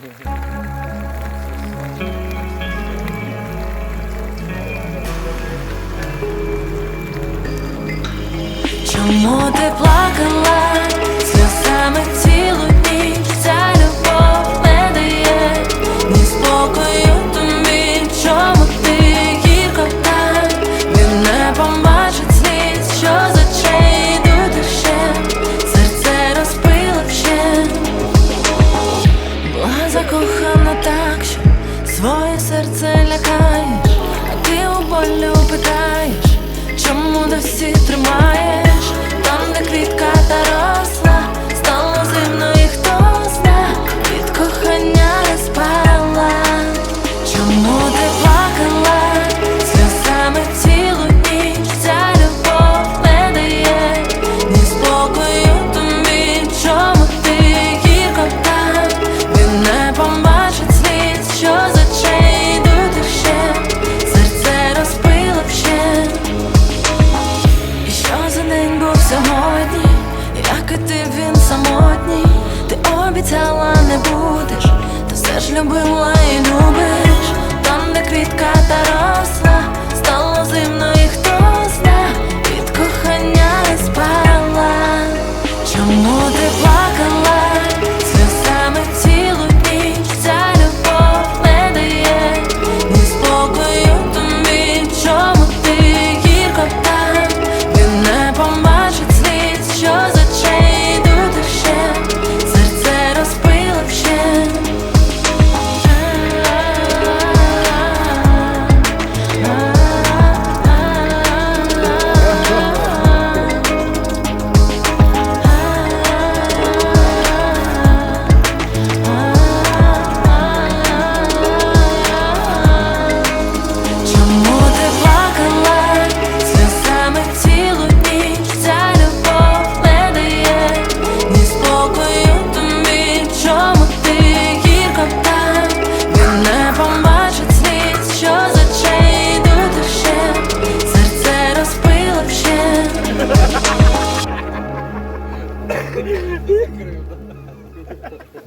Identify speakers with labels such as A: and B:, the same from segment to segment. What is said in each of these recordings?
A: Чому ти плакала? Можна так, що своє серце лякаєш, а ти у болю питаєш, чому досі тримаєш? обіцяла не будеш, то все ж любила.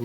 A: う